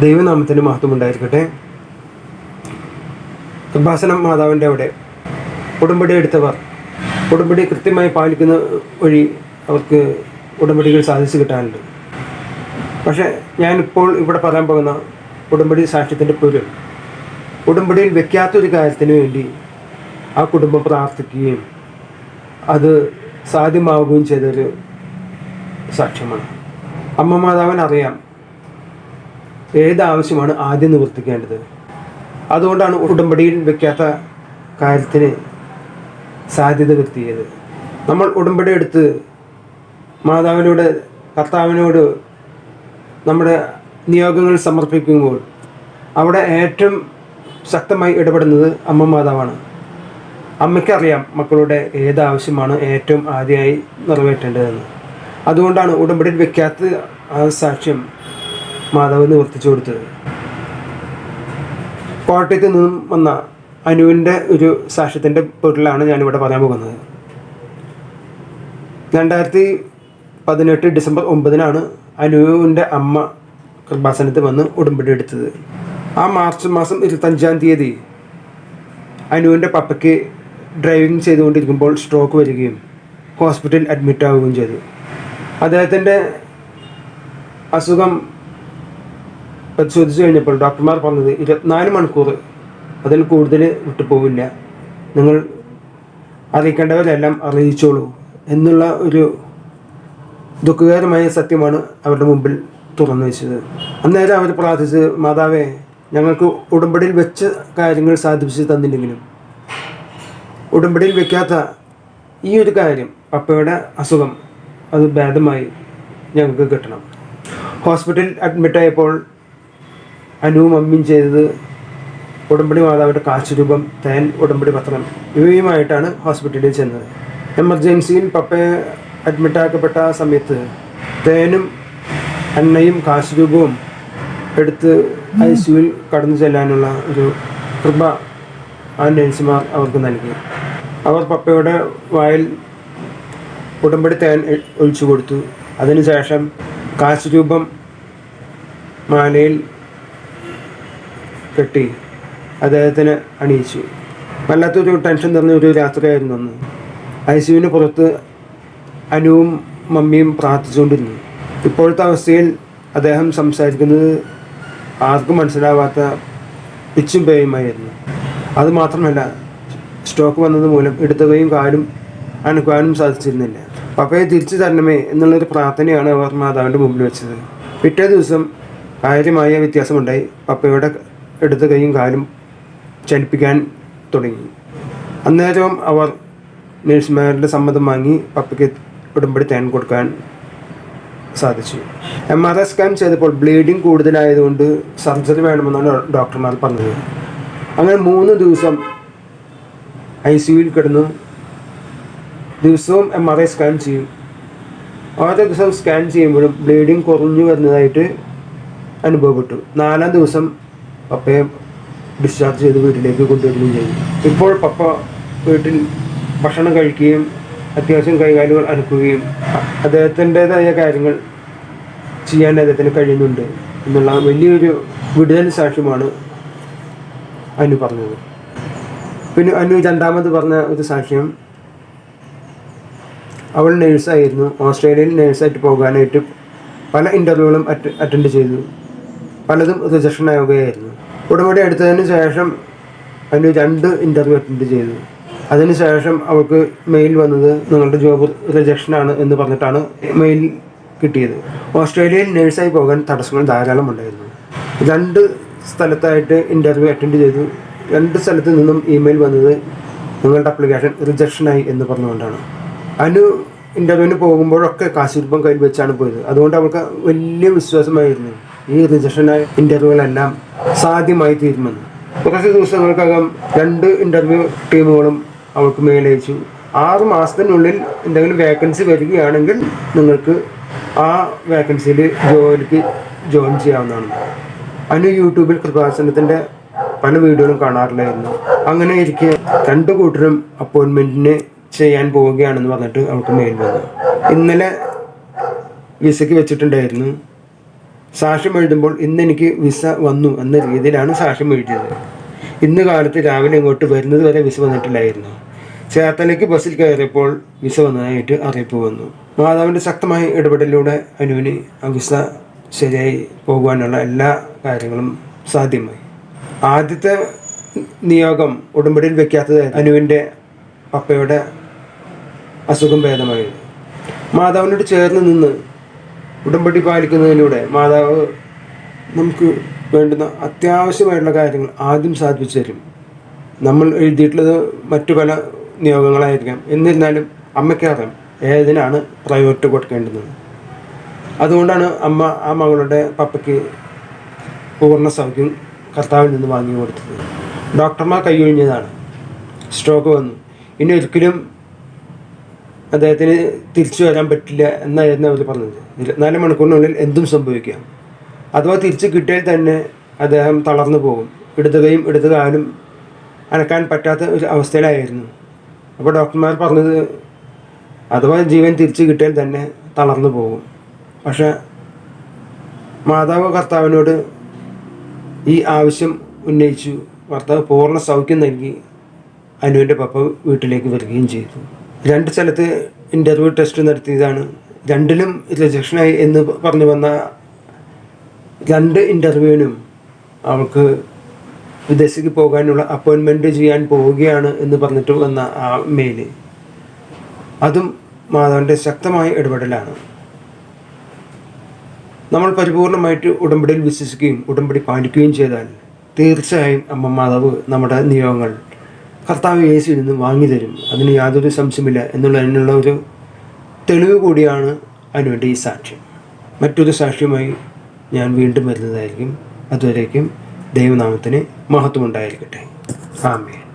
ദൈവനാമത്തിന് മഹത്വം ഉണ്ടായിരിക്കട്ടെ. കൃപാസനം മാതാവിന്റെ അവിടെ. ഉടമ്പടി എടുത്തവർ ഉടമ്പടി കൃത്യമായി പാലിക്കുന്ന വഴി അവർക്ക് ഉടമ്പടികൾ സാധിച്ചു കിട്ടാനുണ്ട്. പക്ഷേ ഞാനിപ്പോൾ ഇവിടെ പറയാൻ പോകുന്ന ഉടമ്പടി സാക്ഷ്യത്തിന്റെ പൊരുൾ. ഉടമ്പടിയിൽ വെക്കാത്തൊരു കാര്യത്തിന് വേണ്ടി ആ കുടുംബം പ്രാർത്ഥിക്കുകയും അത് സാധ്യമാവുകയും ചെയ്തൊരു സാക്ഷ്യമാണ്. അമ്മ മാതാവൻ അറിയാം ഏത് ആവശ്യമാണ് ആദ്യം നിവർത്തിക്കേണ്ടത്? അതുകൊണ്ടാണ് ഉടമ്പടിയിൽ വെക്കാത്ത കാര്യത്തിന് സാധ്യത വരുത്തിയത്. നമ്മൾ ഉടമ്പടി എടുത്ത് മാതാവിനോട് കർത്താവിനോട് നമ്മുടെ നിയോഗങ്ങൾ സമർപ്പിക്കുമ്പോൾ അവിടെ ഏറ്റവും ശക്തമായി ഇടപെടുന്നത് അമ്മ മാതാവാണ്. അമ്മയ്ക്കറിയാം മക്കളുടെ ഏത് ആവശ്യമാണ് ഏറ്റവും ആദ്യമായി നിറവേറ്റേണ്ടതെന്ന്. അതുകൊണ്ടാണ് ഉടമ്പടിയിൽ വെക്കാത്ത സാക്ഷ്യം മാതാവ് നിവർത്തിച്ചു കൊടുത്തത്. കോട്ടയത്ത് നിന്നും വന്ന അനുവിന്റെ ഒരു സാക്ഷ്യത്തിന്റെ പൊരുളാണ് ഞാനിവിടെ പറയാൻ പോകുന്നത്. രണ്ടായിരത്തി പതിനെട്ട് ഡിസംബർ ഒമ്പതിനാണ് അനുവിന്റെ അമ്മ കൃപാസനത്തിൽ വന്ന് ഉടമ്പടി എടുത്തത്. ആ മാർച്ച് മാസം ഇരുപത്തഞ്ചാം തീയതി അനുവിന്റെ പപ്പയ്ക്ക് ഡ്രൈവിംഗ് ചെയ്തുകൊണ്ടിരിക്കുമ്പോൾ സ്ട്രോക്ക് വരികയും ഹോസ്പിറ്റലിൽ അഡ്മിറ്റ് ആവുകയും ചെയ്തു. അദ്ദേഹത്തിന്റെ അസുഖം പരിശോധിച്ച് കഴിഞ്ഞപ്പോൾ ഡോക്ടർമാർ പറഞ്ഞത് ഇരുപത്തിനാല് മണിക്കൂർ അതിൽ കൂടുതൽ വിട്ടുപോവില്ല നിങ്ങൾ അറിയിക്കേണ്ടവരെല്ലാം അറിയിച്ചോളൂ എന്നുള്ള ഒരു ദുഃഖകരമായ സത്യമാണ് അവരുടെ മുമ്പിൽ തുറന്നു വെച്ചത്. അന്നേരം അവർ പ്രാർത്ഥിച്ച് മാതാവേ ഞങ്ങൾക്ക് ഉടമ്പടിയിൽ വെച്ച കാര്യങ്ങൾ സാധിപ്പിച്ച് തന്നില്ലെങ്കിലും ഉടമ്പടിയിൽ വെക്കാത്ത ഈ ഒരു കാര്യം പപ്പയുടെ അസുഖം അത് ഭേദമായി ഞങ്ങൾക്ക് കിട്ടണം. ഹോസ്പിറ്റലിൽ അഡ്മിറ്റായപ്പോൾ അനുവും അമ്മയും ചെയ്തത് ഉടമ്പടി മാതാവിന്റെ കാശുരൂപം തേൻ ഉടമ്പടി പത്രം ഇവയുമായിട്ടാണ് ഹോസ്പിറ്റലിൽ ചെന്നത്. എമർജൻസിയിൽ പപ്പയെ അഡ്മിറ്റാക്കപ്പെട്ട സമയത്ത് തേനും എണ്ണയും കാശുരൂപവും എടുത്ത് ഐ സിയുവിൽ കടന്നു ചെല്ലാനുള്ള ഒരു കൃപ ആ നഴ്സുമാർ അവർക്ക് നൽകി. അവർ പപ്പയുടെ വായിൽ ഉടമ്പടി തേൻ ഒഴിച്ചു കൊടുത്തു. അതിനുശേഷം കാശുരൂപം മാലയിൽ കെട്ടി അദ്ദേഹത്തിന് അണിയിച്ചു. വല്ലാത്തൊരു ടെൻഷൻ നിറഞ്ഞ ഒരു രാത്രിയായിരുന്നു അന്ന്. ഐ സിയുവിന് പുറത്ത് അനുവും മമ്മിയും പ്രാർത്ഥിച്ചുകൊണ്ടിരുന്നു. ഇപ്പോഴത്തെ അവസ്ഥയിൽ അദ്ദേഹം സംസാരിക്കുന്നത് ആർക്കും മനസ്സിലാവാത്ത പിച്ചും പേയുമായിരുന്നു. അതുമാത്രമല്ല സ്റ്റോക്ക് വന്നത് മൂലം എടുത്തുകയും കാലും അനക്കുവാനും സാധിച്ചിരുന്നില്ല. പപ്പയെ തിരിച്ചു തരണമേ എന്നുള്ളൊരു പ്രാർത്ഥനയാണ് അവർ മാതാവിന്റെ മുമ്പിൽ വെച്ചത്. പിറ്റേ ദിവസം കാര്യമായ വ്യത്യാസമുണ്ടായി. പപ്പയുടെ ഇടത് കൈയും കാലും ചലിപ്പിക്കാൻ തുടങ്ങി. അന്നേരം അവർ നഴ്സുമാരുടെ സമ്മതം വാങ്ങി പപ്പയ്ക്ക് ഉടമ്പടി തേൻ കൊടുക്കാൻ സാധിച്ചു. എം ആർ ഐ സ്കാൻ ചെയ്തപ്പോൾ ബ്ലീഡിങ് കൂടുതലായതുകൊണ്ട് സർജറി വേണമെന്നാണ് ഡോക്ടർമാർ പറഞ്ഞത്. അങ്ങനെ മൂന്ന് ദിവസം ഐ സിയുയിൽ കിടന്നു. ദിവസവും എം ആർ ഐ സ്കാൻ ചെയ്യും. ഓരോ ദിവസം സ്കാൻ ചെയ്യുമ്പോഴും ബ്ലീഡിങ് കുറഞ്ഞു വരുന്നതായിട്ട് അനുഭവപ്പെട്ടു. നാലാം ദിവസം പപ്പയെ ഡിസ്ചാർജ് ചെയ്ത് വീട്ടിലേക്ക് കൊണ്ടുവരികയും ചെയ്തു. ഇപ്പോൾ പപ്പ വീട്ടിൽ ഭക്ഷണം കഴിക്കുകയും അത്യാവശ്യം കൈകാലുകൾ അനക്കുകയും അദ്ദേഹത്തിന്റെതായ കാര്യങ്ങൾ ചെയ്യാൻ അദ്ദേഹത്തിന് കഴിയുന്നുണ്ട് എന്നുള്ള വലിയൊരു വിടുതൽ സാക്ഷ്യമാണ് അനു പറഞ്ഞത്. പിന്നെ അനു രണ്ടാമത് പറഞ്ഞ ഒരു സാക്ഷ്യം അവൾ നേഴ്സായിരുന്നു. ഓസ്ട്രേലിയയിൽ നേഴ്സായിട്ട് പോകാനായിട്ട് പല ഇന്റർവ്യൂകളും അറ്റ അറ്റൻഡ് ചെയ്തു. പലതും റിജക്ഷൻ ആവുകയായിരുന്നു. ഉടമ്പടി എടുത്തതിന് ശേഷം അതിന് രണ്ട് ഇന്റർവ്യൂ അറ്റൻഡ് ചെയ്തു. അതിനുശേഷം അവൾക്ക് മെയിൽ വന്നത് നിങ്ങളുടെ ജോബ് റിജക്ഷനാണ് എന്ന് പറഞ്ഞിട്ടാണ് മെയിൽ കിട്ടിയത്. ഓസ്ട്രേലിയയിൽ നേഴ്സായി പോകാൻ തടസ്സങ്ങൾ ധാരാളം ഉണ്ടായിരുന്നു. രണ്ട് സ്ഥലത്തായിട്ട് ഇന്റർവ്യൂ അറ്റൻഡ് ചെയ്തു. രണ്ട് സ്ഥലത്ത് നിന്നും ഇമെയിൽ വന്നത് നിങ്ങളുടെ അപ്ലിക്കേഷൻ റിജക്ഷനായി എന്ന് പറഞ്ഞുകൊണ്ടാണ്. അനു ഇന്റർവ്യൂവിന് പോകുമ്പോഴൊക്കെ കാശിരൂപം കയ്യിൽ വെച്ചാണ് പോയത്. അതുകൊണ്ട് അവൾക്ക് വലിയ വിശ്വാസമായിരുന്നു ഈ റിജക്ഷനായ ഇന്റർവ്യൂകളെല്ലാം സാധ്യമായി തീരുമെന്ന്. കുറച്ച് ദിവസങ്ങൾക്കകം രണ്ട് ഇന്റർവ്യൂ ടീമുകളും അവൾക്ക് മേലയച്ചു ആറ് മാസത്തിനുള്ളിൽ എന്തെങ്കിലും വേക്കൻസി വരികയാണെങ്കിൽ നിങ്ങൾക്ക് ആ വേക്കൻസിയിൽ ജോലിക്ക് ജോയിൻ ചെയ്യാവുന്നതാണ്. അതിന് യൂട്യൂബിൽ കൃപാസനത്തിന്റെ പല വീഡിയോകളും കാണാറില്ലായിരുന്നു അങ്ങനെ ഇരിക്കെ രണ്ട് കൂട്ടരും അപ്പോയിൻമെന്റിന് ചെയ്യാൻ പോവുകയാണെന്ന് പറഞ്ഞിട്ട് അവൾക്ക് മെയിൽ വന്നു. ഇന്നലെ വിസയ്ക്ക് വെച്ചിട്ടുണ്ടായിരുന്നു. സാക്ഷ്യം എഴുതുമ്പോൾ ഇന്ന് എനിക്ക് വിസ വന്നു എന്ന രീതിയിലാണ് സാക്ഷ്യം എഴുതിയത്. ഇന്ന് കാലത്ത് രാവിലെ ഇങ്ങോട്ട് വരുന്നത് വരെ വിസ വന്നിട്ടില്ലായിരുന്നു. ചേർത്തലയ്ക്ക് ബസ്സിൽ കയറിയപ്പോൾ വിസ വന്നതായിട്ട് അറിയിപ്പ് വന്നു. മാതാവിന്റെ ശക്തമായ ഇടപെടലിലൂടെ അനുവിന് ആ വിസ ശരിയായി പോകുവാനുള്ള എല്ലാ കാര്യങ്ങളും സാധ്യമായി. ആദ്യത്തെ നിയോഗം ഉടമ്പടിയിൽ വെക്കാത്തത് അനുവിന്റെ പപ്പയുടെ അസുഖം ഭേദമായിരുന്നു മാതാവിനോട് ചേർന്ന് നിന്ന് ഉടമ്പടി പാലിക്കുന്നതിലൂടെ മാതാവ് നമുക്ക് വേണ്ടുന്ന അത്യാവശ്യമായിട്ടുള്ള കാര്യങ്ങൾ ആദ്യം സാധിപ്പിച്ചു തരും. നമ്മൾ എഴുതിയിട്ടുള്ളത് മറ്റു പല നിയോഗങ്ങളായിരിക്കാം. എന്നിരുന്നാലും അമ്മയ്ക്കറിയാം ഏതിനാണ് പ്രയോറിറ്റി കൊടുക്കേണ്ടത്. അതുകൊണ്ടാണ് അമ്മ ആ മകളുടെ പപ്പയ്ക്ക് പൂർണ സൗഖ്യം കർത്താവിൽ നിന്ന് വാങ്ങി കൊടുത്തത്. ഡോക്ടർമാർ കൈയൊഴിഞ്ഞതാണ്. സ്ട്രോക്ക് വന്നു. ഇനി ഒരിക്കലും അദ്ദേഹത്തിന് തിരിച്ചു വരാൻ പറ്റില്ല എന്നായിരുന്നു അവർ പറഞ്ഞത്. ഇരുപത്തിനാല് മണിക്കൂറിനുള്ളിൽ എന്തും സംഭവിക്കാം. അഥവാ തിരിച്ചു കിട്ടിയാൽ തന്നെ അദ്ദേഹം തളർന്നു പോകും. ഇടതുകയും ഇടതു ഇടത് കാലും അനക്കാൻ പറ്റാത്ത ഒരു അവസ്ഥയിലായിരുന്നു. അപ്പോൾ ഡോക്ടർമാർ പറഞ്ഞത് അഥവാ ജീവൻ തിരിച്ചു കിട്ടിയാൽ തന്നെ തളർന്നു പോകും. പക്ഷേ മാതാവ് കർത്താവിനോട് ഈ ആവശ്യം ഉന്നയിച്ചു. ഭർത്താവ് പൂർണ സൗഖ്യം നൽകി അനുവിന്റെ പപ്പ വീട്ടിലേക്ക് വരികയും ചെയ്തു. രണ്ട് സ്ഥലത്ത് ഇന്റർവ്യൂ ടെസ്റ്റ് നടത്തിയതാണ്. രണ്ടിലും റിജക്ഷനായി എന്ന് പറഞ്ഞു വന്ന രണ്ട് ഇന്റർവ്യൂവിനും അവൾക്ക് വിദേശത്തേക്ക് പോകാനുള്ള അപ്പോയിൻമെന്റ് ചെയ്യാൻ പോവുകയാണ് എന്ന് പറഞ്ഞിട്ട് വന്ന ആ മെയിൽ അതും മാധവന്റെ ശക്തമായ ഇടപെടലാണ്. നമ്മൾ പരിപൂർണമായിട്ട് ഉടമ്പടിയിൽ വിശ്വസിക്കുകയും ഉടമ്പടി പാലിക്കുകയും ചെയ്താൽ തീർച്ചയായും അമ്മ മാതാവ് നമ്മുടെ നിയോഗങ്ങൾ കർത്താവ് യേശുവിൽ നിന്ന് വാങ്ങി തരും. അതിന് യാതൊരു സംശയമില്ല എന്നുള്ളതിനുള്ള ഒരു തെളിവ് കൂടിയാണ് അതിനുവേണ്ടി ഈ സാക്ഷ്യം. മറ്റൊരു സാക്ഷ്യമായി ഞാൻ വീണ്ടും വരുന്നതായിരിക്കും. അതുവരേക്കും ദൈവനാമത്തിന് മഹത്വം ഉണ്ടായിരിക്കട്ടെ ആമേൻ.